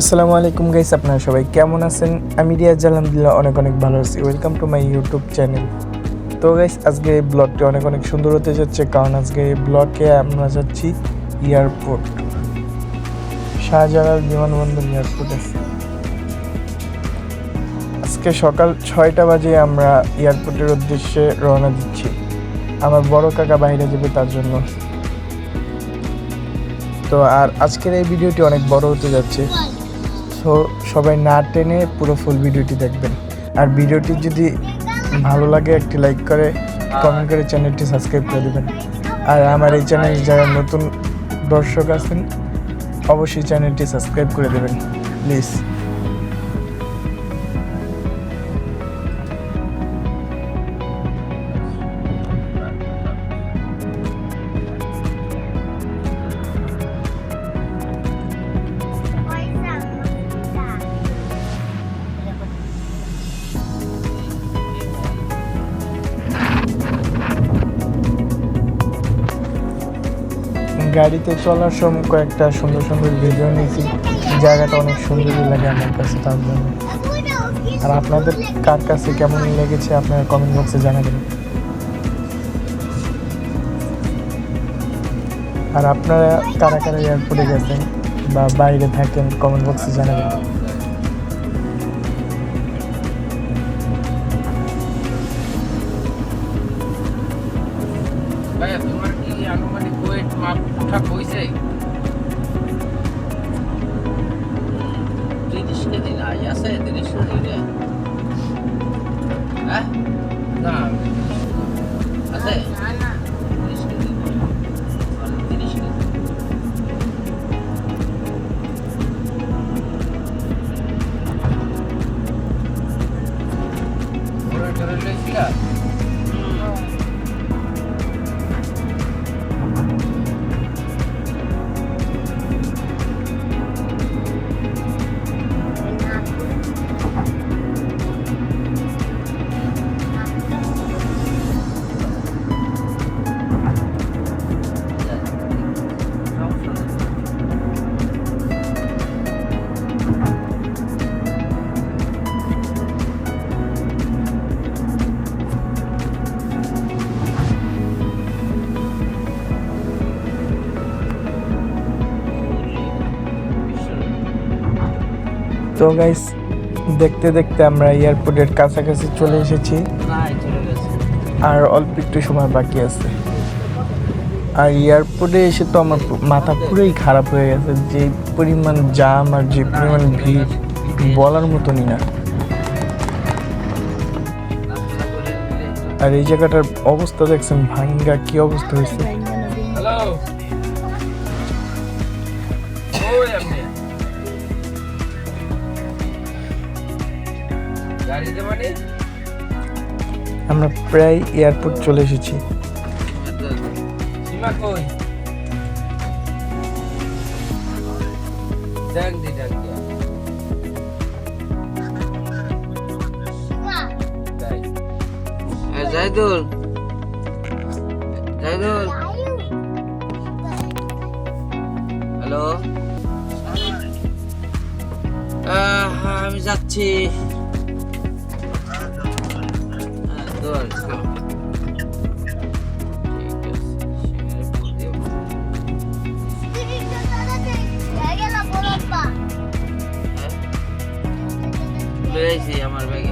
আসসালামু আলাইকুম গাইস, আপনারা সবাই কেমন আছেন? আমি রিয়াজ, আলহামদুলিল্লাহ অনেক অনেক ভালো আছি। Welcome to my YouTube channel তো গাইস, আজকে এই ব্লগটি অনেক অনেক সুন্দর হতে যাচ্ছে, কারণ আজকে এই ব্লগে আমরা যাচ্ছি এয়ারপোর্ট শাহজালাল বিমানবন্দর এয়ারপোর্টে আজকে সকাল ছয়টা বাজে আমরা এয়ারপোর্টের উদ্দেশ্যে রওনা দিচ্ছি। আমার বড় কাকা বাইরে যাবে তার জন্য। তো আর আজকের এই ভিডিওটি অনেক বড় হতে যাচ্ছে। সো সবাই না টেনে পুরো ফুল ভিডিওটি দেখবেন। আর ভিডিওটি যদি ভালো লাগে, একটি লাইক করে কমেন্ট করে চ্যানেলটি সাবস্ক্রাইব করে দেবেন। আর আমার এই চ্যানেল যারা নতুন দর্শক আছেন, অবশ্যই চ্যানেলটি সাবস্ক্রাইব করে দেবেন। প্লিজ গাড়িতে চলার সময় কয়েকটা সুন্দর সুন্দর ভিডিও নিয়েছি। জায়গাটা অনেক সুন্দরই লাগে আমার কাছে তার জন্য। আর আপনাদের কার কাছে কেমন লেগেছে আপনারা কমেন্ট বক্সে জানাবেন। আর আপনারা কারা কারা এয়ারপোর্টে গেছেন বা বাইরে থাকেন কমেন্ট বক্সে জানাবেন। মাপ ঠিকঠাক হয়েছে তিরিশ কেজি নাই আছে তিরিশ কেজি হ্যাঁ? না। আছে? তিরিশ তো গাইস দেখতে দেখতে আমরা এয়ারপোর্টের কাছাকাছি চলে এসেছি। নাই চলে গেছে আর অল্প একটু সময় বাকি আছে। আর এয়ারপোর্টে এসে তো আমার মাথা পুরোই খারাপ হয়ে গেছে। যে পরিমাণ জাম আর যে পরিমাণ ভিড় বলার মতনই না। আর এই জায়গাটার অবস্থা দেখছেন ভাঙ্গা কি অবস্থা হয়েছে। আমরা প্রায় এয়ারপোর্ট চলে এসেছি। জাইদুল জাইদুল হ্যালো। আমি যাচ্ছি। হ্যাঁ, দোল, চলো। ঠিক আছে, শিবিরে ফোন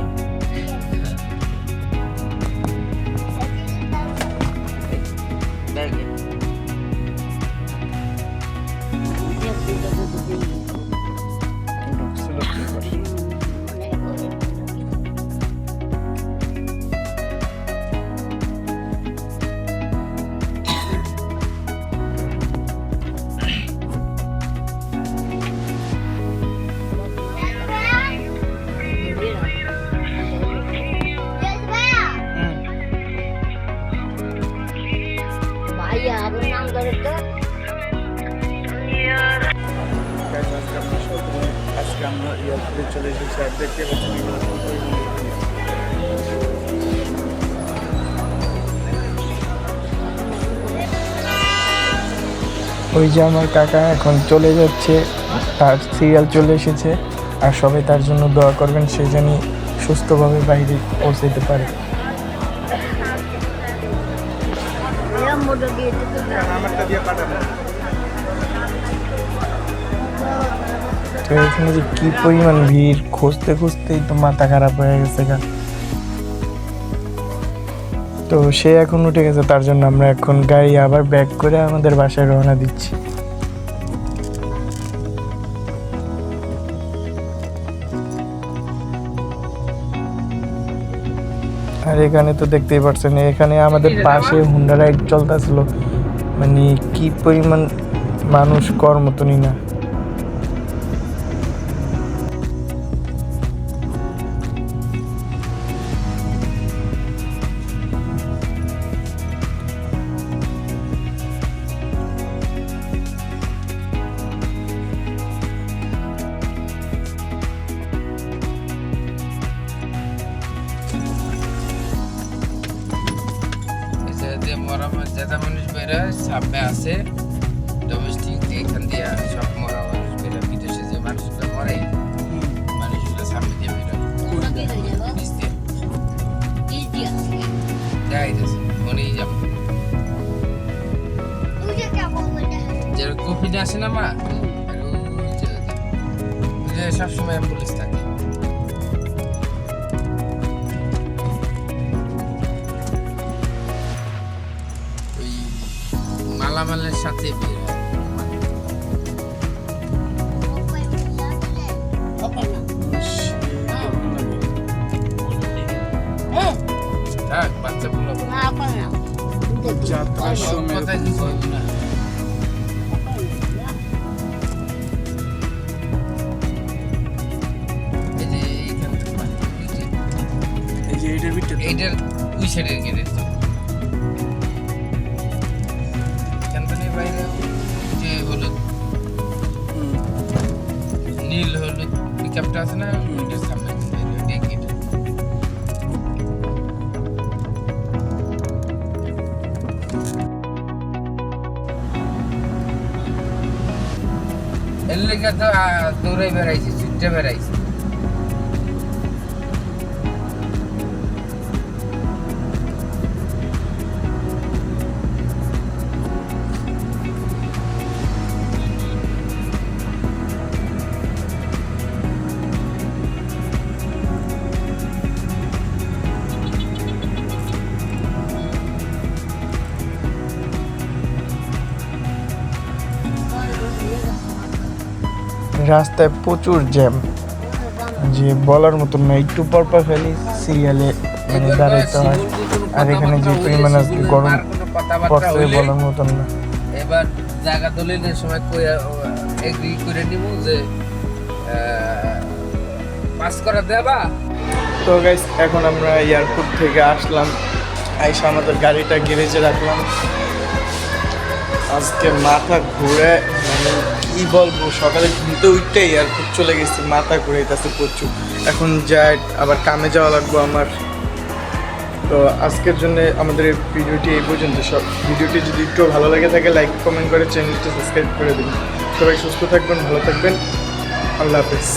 ওই যে আমার কাকা এখন চলে যাচ্ছে, তার সিরিয়াল চলে এসেছে, আর সবাই তার জন্য দোয়া করবেন, সে যেন সুস্থভাবে বাইরে পৌঁছাতে পারে। দিয়ে দিতে তো এখানে যে কি পরিমাণ ভিড়? খুঁজতে খুঁজতেই তো মাথা খারাপ হয়ে গেছে গা। তো সে এখন উঠে গেছে তার জন্য আমরা এখন গাড়ি আবার ব্যাক করে আমাদের বাসায় রওনা দিচ্ছি। আর এখানে তো দেখতেই পাচ্ছেন এখানে আমাদের পাশে হুন্ডা রাইড চলতেছিল। মানে কি পরিমাণ মানুষ কর মতনই না। যে মরা মানুষ বেরোয় সামনে আছে। ডোমেস্টিক এখান দিয়ে সব মরা মানুষ বেরোয় বিদেশে যে মানুষগুলো মরে মানুষগুলো সামনে দিয়ে যেরকম কফিনে আসে না মা? সবসময় পুলিশ থাকে। মালামালের সাথে বের হয়গুলো যাত্রার সময় কোথায় কিছু হইবে না। এই নীল হলুদ পিকআপটা আছে না উইন্ডোর সামনে এর লেগে তো দৌড়াই বেড়াইছে ছুটে বেড়াইছে। রাস্তায় প্রচুর জ্যাম। যে বলার মতন না একটু পর পর খালি সিরিয়ালে মানে দাঁড়াইতে হয়। আর এখানে যে পরিমাণ আজকে গরম পড়ছে বলার মতন না। এবার জায়গা দলিলের সময় এগ্রি করে নিব যে পাস করা দেবা। তো গাইস এখন আমরা এয়ারপোর্ট থেকে আসলাম। আইসা আমাদের গাড়িটা গ্যারেজে রাখলাম। আজকে মাথা ঘুরে মানে কি বলব, সকালে ঘুমতে উঠতে এয়ারপোর্ট চলে গেছি, মাথা ঘুরে যাচ্ছে প্রচুর। এখন যাই, আবার কামে যাওয়া লাগবো আমার। তো আজকের জন্য আমাদের এই ভিডিওটি এই পর্যন্ত। সব ভিডিওটি যদি একটু ভালো লাগে থাকে লাইক কমেন্ট করে চ্যানেলটি সাবস্ক্রাইব করে দিন সবাই সুস্থ থাকবেন, ভালো থাকবেন। আল্লাহ হাফেজ।